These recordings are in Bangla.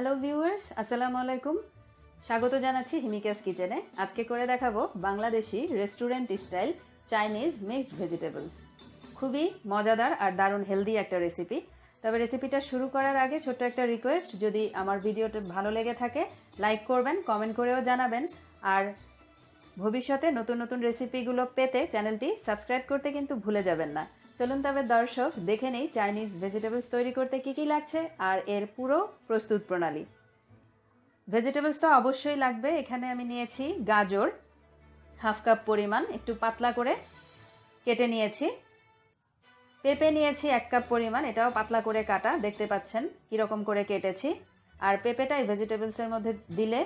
হ্যালো ভিউয়ার্স আসসালামু আলাইকুম স্বাগত জানাচ্ছি হিমিকাস কিচেনে। আজকে করে দেখাবো Bangladeshi restaurant style Chinese mixed vegetables খুবই মজাদার আর দারুণ হেলদি একটা রেসিপি তবে রেসিপিটা শুরু করার আগে ছোট্ট একটা রিকোয়েস্ট যদি আমার ভিডিওটা ভালো লেগে থাকে লাইক করবেন কমেন্ট করেও জানাবেন। আর ভবিষ্যতে নতুন নতুন রেসিপিগুলো পেতে চ্যানেলটি সাবস্ক্রাইব করতে কিন্তু ভুলে যাবেন না। চলুন তবে দর্শক, দেখে নেই চাইনিজ ভেজিটেবলস তৈরি করতে কি কি লাগছে আর এর পুরো প্রস্তুত প্রণালী। ভেজিটেবলস তো অবশ্যই লাগবে, এখানে আমি নিয়েছি গাজর, হাফ কাপ পরিমাণ, একটু পাতলা করে কেটে নিয়েছি। পেঁপে নিয়েছি এক কাপ পরিমাণ, এটাও পাতলা করে কাটা, দেখতে পাচ্ছেন কীরকম করে কেটেছি। আর পেঁপেটা এই ভেজিটেবলসের মধ্যে দিলে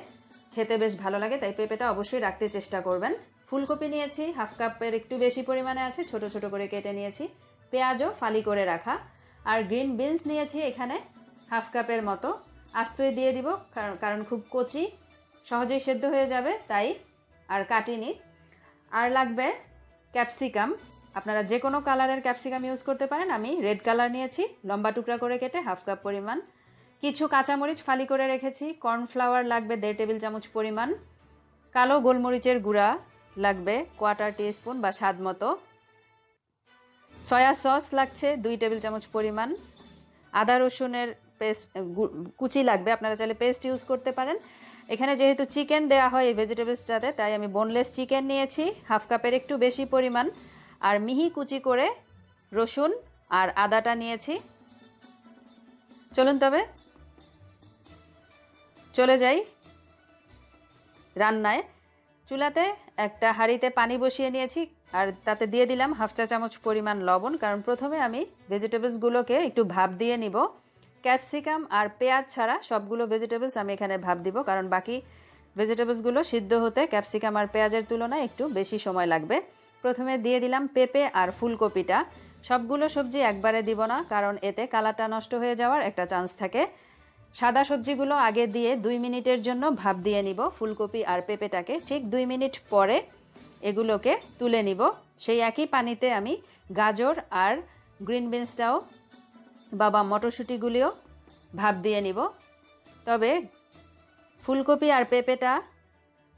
খেতে বেশ ভালো লাগে, তাই পেঁপেটা অবশ্যই রাখতে চেষ্টা করবেন। ফুলকপি নিয়েছি, হাফ কাপের একটু বেশি পরিমাণে আছে, ছোট ছোট করে কেটে নিয়েছি। পেঁয়াজও ফালি করে রাখা। আর গ্রিন বিনস নিয়েছি এখানে, হাফ কাপের মতো। আস্তই দিয়ে দিব কারণ- খুব কচি, সহজেই সেদ্ধ হয়ে যাবে, তাই আর কাটিনি। আর লাগবে ক্যাপসিকাম। আপনারা যে কোনো কালারের ক্যাপসিকাম ইউজ করতে পারেন, আমি রেড কালার নিয়েছি, লম্বা টুকরা করে কেটে হাফ কাপ পরিমাণ। কিছু কাঁচামরিচ ফালি করে রেখেছি, কর্নফ্লাওয়ার লাগবে দেড় টেবিল চামচ পরিমাণ। কালো গোলমরিচের গুঁড়া লাগবে কোয়ার্টার টিস্পুন বা স্বাদ মতো। সয়া সস লাগছে, দুই টেবিল চামচ পরিমাণ। আদা রসুনের পেস্ট কুচি লাগবে, আপনারা চাইলে পেস্ট ইউজ করতে পারেন। এখানে যেহেতু চিকেন দেওয়া হয় এই ভেজিটেবলসটাতে তাই আমি বোনলেস চিকেন নিয়েছি হাফ কাপের একটু বেশি পরিমাণ। আর মিহি কুচি করে রসুন আর আদাটা নিয়েছি। চলুন তবে, চলে যাই রান্নায়। চুলাতে একটা হাঁড়িতে পানি বসিয়ে নিয়েছি, আর তাতে দিয়ে দিলাম হাফ চা চামচ পরিমাণ লবণ, কারণ প্রথমে আমি ভেজিটেবলসগুলোকে একটু ভাপ দিয়ে নিব। ক্যাপসিকাম আর পেঁয়াজ ছাড়া সবগুলো ভেজিটেবলস আমি এখানে ভাপ দিব, কারণ বাকি ভেজিটেবলসগুলো সিদ্ধ হতে ক্যাপসিকাম আর পেঁয়াজের তুলনায় একটু বেশি সময় লাগবে। প্রথমে দিয়ে দিলাম পেঁপে আর ফুলকপিটা। সবগুলো সবজি একবারে দিব না, কারণ এতে কালারটা নষ্ট হয়ে যাওয়ার একটা চান্স থাকে। সাদা সবজিগুলো আগে দিয়ে দুই মিনিটের জন্য ভাপ দিয়ে নিব। ফুলকপি আর পেঁপেটাকে ঠিক দুই মিনিট পরে এগুলোকে তুলে নিব। সেই একই পানিতে আমি গাজর আর গ্রিন বিনসটাও বাবা মটরশুঁটিগুলিও ভাপ দিয়ে নিব। তবে ফুলকপি আর পেঁপেটা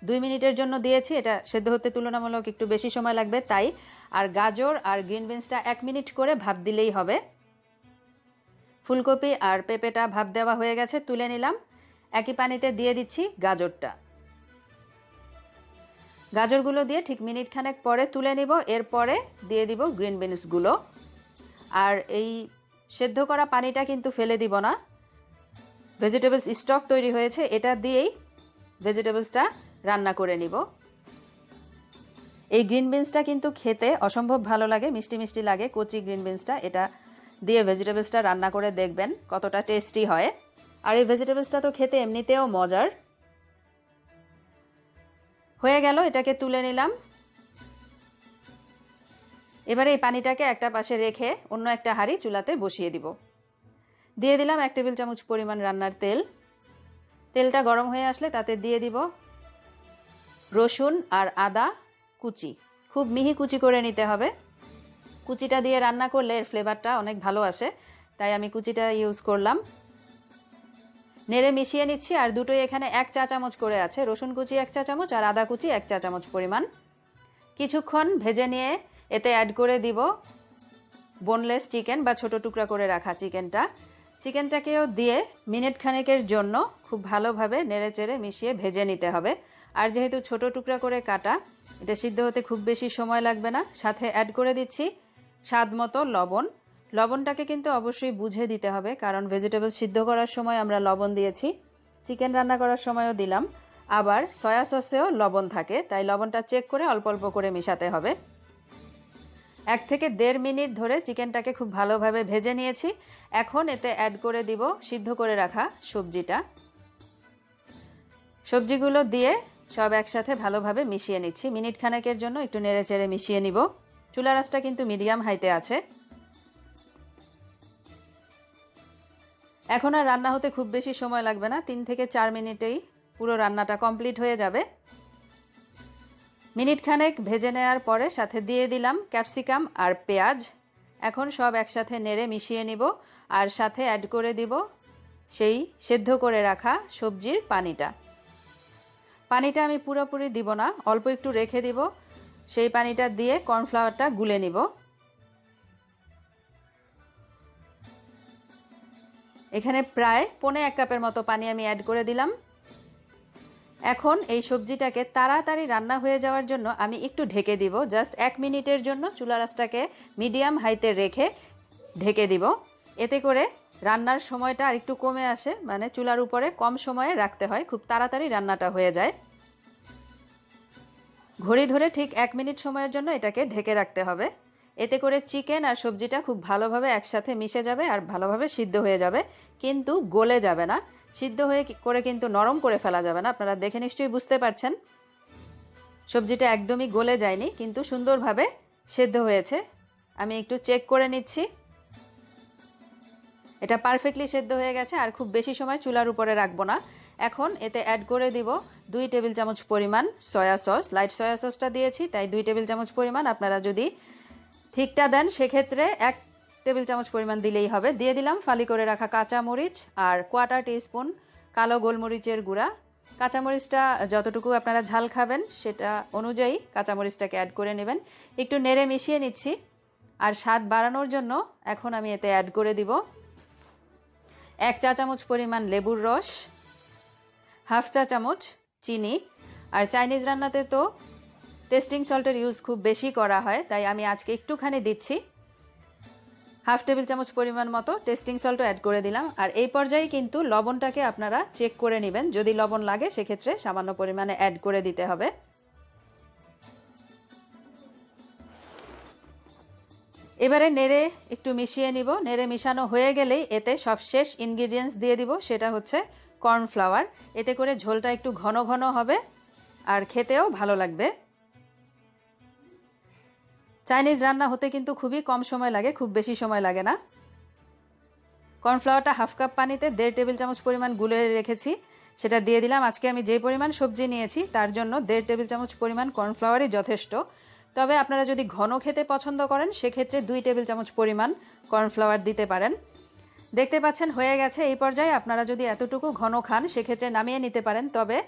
দুই মিনিটের জন্য দিয়েছি। এটা সেদ্ধ হতে তুলনামূলক একটু বেশি সময় লাগবে, তাই। আর গাজর আর গ্রিন বিনসটা এক মিনিট করে ভাপ দিলেই হবে। ফুলকপি আর পেঁপেটা ভাপ দেওয়া হয়ে গেছে, তুলে নিলাম। একই পানিতে দিয়ে দিচ্ছি গাজরটা। গাজরগুলো দিয়ে ঠিক মিনিট খানেক পরে তুলে নিব, এরপরে দিয়ে দিব গ্রিন বিনসগুলো। আর এই সেদ্ধ করা পানিটা কিন্তু ফেলে দিব না। ভেজিটেবলস স্টক তৈরি হয়েছে, এটা দিয়েই ভেজিটেবলসটা রান্না করে নিব। এই গ্রিন বিনসটা কিন্তু খেতে অসম্ভব ভালো লাগে, মিষ্টি মিষ্টি লাগে, কচি গ্রিন বিনসটা, এটা দিয়ে ভেজিটেবলসটা রান্না করে দেখবেন কতটা টেস্টি হয়। আর এই ভেজিটেবলসটা তো খেতে এমনিতেও মজার। হয়ে গেল, এটাকে তুলে নিলাম। এবারে এই পানিটাকে একটা পাশে রেখে অন্য একটা হাঁড়ি চুলাতে বসিয়ে দিব। দিয়ে দিলাম এক টেবিল চামচ পরিমাণ রান্নার তেল। তেলটা গরম হয়ে আসলে তাতে দিয়ে দিব রসুন আর আদা কুচি। খুব মিহি কুচি করে নিতে হবে। কুচিটা দিয়ে রান্না করলে এর ফ্লেভারটা অনেক ভালো আসে, তাই আমি কুচিটা ইউজ করলাম। নেড়ে মিশিয়ে নিচ্ছি আর দুটোই এখানে এক চা চামচ করে আছে। রসুন কুচি এক চা চামচ আর আদা কুচি এক চা চামচ পরিমাণ। কিছুক্ষণ ভেজে নিয়ে এতে অ্যাড করে দিব বোনলেস চিকেন বা ছোট টুকরা করে রাখা চিকেনটা। চিকেনটাকেও দিয়ে মিনিট খানেকের জন্য খুব ভালোভাবে নেড়ে চেড়ে মিশিয়ে ভেজে নিতে হবে। আর যেহেতু ছোট টুকরা করে কাটা, এটা সিদ্ধ হতে খুব বেশি সময় লাগবে না। সাথে অ্যাড করে দিচ্ছি স্বাদ মতো লবণ। লবণটাকে কিন্তু অবশ্যই বুঝে দিতে হবে, কারণ ভেজিটেবল সিদ্ধ করার সময় আমরা লবণ দিয়েছি, চিকেন রান্না করার সময়ও দিলাম। আবার সয়া সসেও লবণ থাকে, তাই লবণটা চেক করে অল্প অল্প করে মেশাতে হবে। এক থেকে দেড় মিনিট ধরে চিকেনটাকে খুব ভালোভাবে ভেজে নিয়েছি। এখন এতে অ্যাড করে দিব সিদ্ধ করে রাখা সবজিটা। সবজিগুলো দিয়ে সব একসাথে ভালোভাবে মিশিয়ে নিচ্ছি। মিনিট খানেকের জন্য একটু নেড়ে চেড়ে মিশিয়ে নিব। চুলা রাসটা কিন্তু মিডিয়াম হাইতে আছে। এখন আর রান্না হতে খুব বেশি সময় লাগবে না। তিন থেকে চার মিনিটেই পুরো রান্নাটা কমপ্লিট হয়ে যাবে। মিনিট খানেক ভেজে নেওয়ার পরে সাথে দিয়ে দিলাম ক্যাপসিকাম আর পেঁয়াজ। এখন সব একসাথে নেড়ে মিশিয়ে নিব আর সাথে অ্যাড করে দিব সেই সেদ্ধ করে রাখা সবজির পানিটা। পানিটা আমি পুরোপুরি দিব না, অল্প একটু রেখে দিব। সেই পানিটা দিয়ে কর্নফ্লাওয়ারটা গুলে নিব। এখানে প্রায় পনে এক কাপের মতো পানি আমি অ্যাড করে দিলাম। এখন এই সবজিটাকে তাড়াতাড়ি রান্না হয়ে যাওয়ার জন্য আমি একটু ঢেকে দিব। জাস্ট এক মিনিটের জন্য চুলা রাসটাকে মিডিয়াম হাইতে রেখে ঢেকে দিব। এতে করে রান্নার সময়টা আর একটু কমে আসে মানে চুলার উপরে কম সময়ে রাখতে হয়, খুব তাড়াতাড়ি রান্নাটা হয়ে যায়। ঘড়ি ধরে ঠিক এক মিনিট সময়ের জন্য এটাকে ঢেকে রাখতে হবে। এতে করে চিকেন আর সবজিটা খুব ভালোভাবে একসাথে মিশে যাবে আর ভালোভাবে সিদ্ধ হয়ে যাবে, কিন্তু গলে যাবে না। সিদ্ধ হয়ে করে কিন্তু নরম করে ফেলা যাবে না। আপনারা দেখে নিশ্চয়ই বুঝতে পারছেন। সবজিটা একদমই গলে যায়নি, কিন্তু সুন্দরভাবে সেদ্ধ হয়েছে। আমি একটু চেক করে নিচ্ছি। এটা পারফেক্টলি সেদ্ধ হয়ে গেছে, আর খুব বেশি সময় চুলার উপরে রাখব না। এখন এতে অ্যাড করে দিব দুই টেবিল চামচ পরিমাণ সয়া সস লাইট সয়া সসটা দিয়েছি, তাই দুই টেবিল চামচ পরিমাণ আপনারা যদি ঠিকটা দেন, সেক্ষেত্রে এক টেবিল চামচ পরিমাণ দিলেই হবে। দিয়ে দিলাম ফালি করে রাখা কাঁচা মরিচ আর কোয়াটার টিস্পুন কালো গোলমরিচের গুঁড়া। কাঁচামরিচটা যতটুকু আপনারা ঝাল খাবেন, সেটা অনুযায়ী কাঁচামরিচটাকে অ্যাড করে নেবেন। একটু নেড়ে মিশিয়ে নিচ্ছি। আর স্বাদ বাড়ানোর জন্য এখন আমি এতে অ্যাড করে দিব এক চা চামচ পরিমাণ লেবুর রস। হাফ চা চামচ চিনি। আর চাইনিজ রান্নাতে তো টেস্টিং সল্টের ইউজ খুব বেশি করা হয়, তাই আমি আজকে একটুখানি দিচ্ছি। হাফ টেবিল চামচ পরিমাণ মতো টেস্টিং সল্টও অ্যাড করে দিলাম। আর এই পর্যায়ে কিন্তু লবণটাকে আপনারা চেক করে নেবেন। যদি লবণ লাগে, সেক্ষেত্রে সামান্য পরিমাণে অ্যাড করে দিতে হবে। এবারে নেড়ে একটু মিশিয়ে নিব। নেড়ে মিশানো হয়ে গেলেই এতে সব শেষ ইনগ্রিডিয়েন্টস দিয়ে দিব। সেটা হচ্ছে কর্নফ্লাওয়ার। এতে করে ঝোলটা একটু ঘন ঘন হবে আর খেতেও ভালো লাগবে। চাইনিজ রান্না হতে কিন্তু খুবই কম সময় লাগে, খুব বেশি সময় লাগে না। কর্নফ্লাওয়ারটা হাফ কাপ পানিতে দেড় টেবিল চামচ পরিমাণ গুলে রেখেছি। সেটা দিয়ে দিলাম। আজকে আমি যে পরিমাণ সবজি নিয়েছি, তার জন্য দেড় টেবিল চামচ পরিমাণ কর্নফ্লাওয়ারই যথেষ্ট। তবে আপনারা যদি ঘন খেতে পছন্দ করেন, সেক্ষেত্রে দুই টেবিল চামচ পরিমাণ কর্নফ্লাওয়ার দিতে পারেন। দেখতে পাচ্ছেন, হয়ে গেছে। এই পর্যায়ে আপনারা যদি এতটুকু ঘন খান, সেক্ষেত্রে নামিয়ে নিতে পারেন। তবে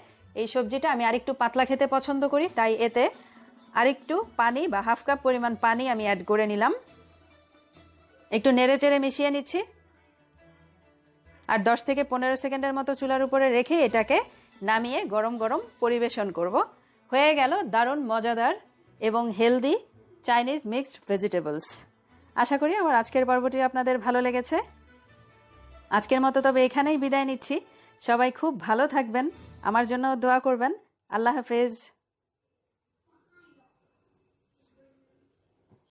এই সবজিটা আমি আরেকটু পাতলা খেতে পছন্দ করি, তাই এতে আরেকটু পানি বা হাফ কাপ পরিমাণ পানি আমি অ্যাড করে নিলাম। একটু নেড়ে চেড়ে মিশিয়ে নিচ্ছি। আর দশ থেকে পনেরো সেকেন্ডের মতো চুলার উপরে রেখে এটাকে নামিয়ে গরম গরম পরিবেশন করব। হয়ে গেল দারুণ, মজাদার এবং হেলদি চাইনিজ মিক্সড ভেজিটেবলস আশা করি আমার আজকের পর্বটি আপনাদের ভালো লেগেছে। আজকের মতো তবে এখানেই বিদায় নিচ্ছি। সবাই খুব ভালো থাকবেন। আমার জন্য দোয়া করবেন। আল্লাহ হাফেজ।